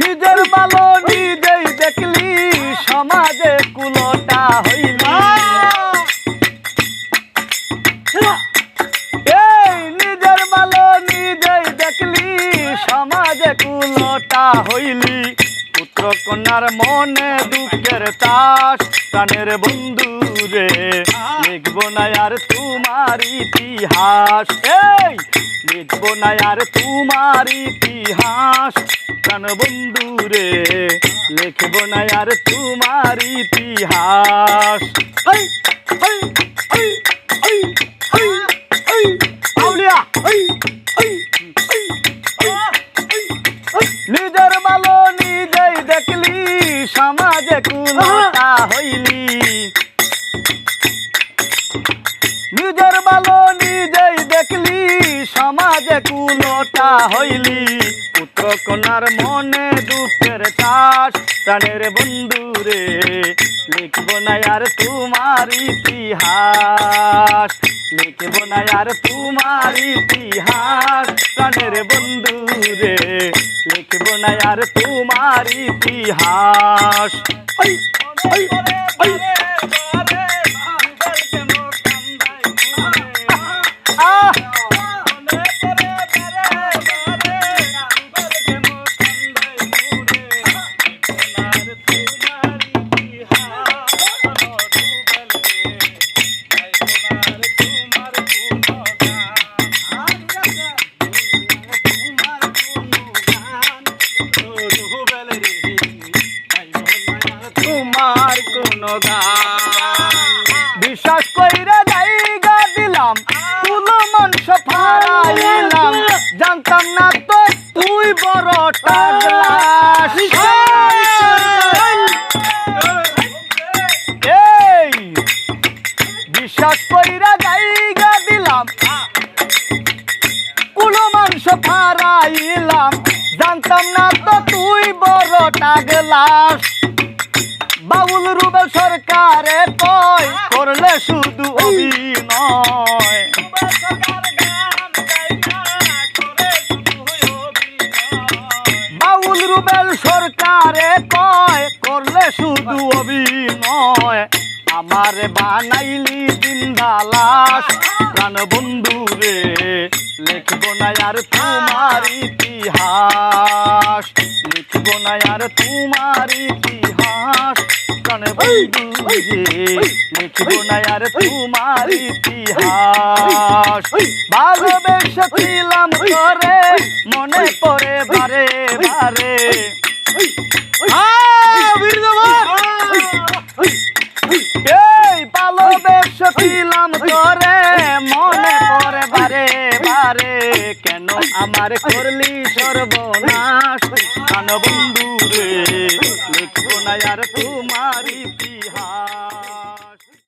নিজের ভালো নিজেই দেখলি, সমাজে কুলটা হইলি। এই নিজের ভালো নিজেই দেখলি, সমাজে কুলটা হইলি। পুত্র কন্যার মনে দুঃখের তাস, প্রাণের বন্ধু রে। লিখব না আর তোমার ইতিহাস এই লিখব না আর তোমার ইতিহাস প্রাণ বন্ধু রে লিখব না আর তোমার ইতিহাস এই, এই, কুলতা হইলি পুত্র কন্যার মনে দুঃখের চাষ প্রাণের বন্ধু রে লিখব না আর তোমার ইতিহাস লিখব না আর তোমার ইতিহাস প্রাণের বন্ধু রে লিখব না আর তোমার ইতিহাস ওই, ওই, ওই। বিশ্বাস কইরা জায়গা দিলাম, কোন মানুষ ফারাইলাম জানতাম না তো তুই বড় এই, বিশ্বাস কইরা জায়গা দিলাম। কোন মাংস ফারাইলাম জানতাম না তো তুই বড় বাউল রুবেল সরকারে কয়, করলে শুধু অভিনয়। বাউল রুবেল সরকারে কয়, করলে শুধু অভিনয়। আমার বানাইলি জিন্দালাস প্রাণ বন্ধু রে, লিখব না আর তোমার ইতিহাস, লিখব না আর তোমার ইতিহাস। রে লিখব না আর তোমার ইতিহাস ভালোবেসেছিলাম করে মনে পড়ে বারে বারে এই ভালোবেসেছিলাম করে মনে পড়ে বারে বারে কেন আমার করলি সর্বনাশ? কান বন্ধু রে লিখব না আর তোমার ইতিহাস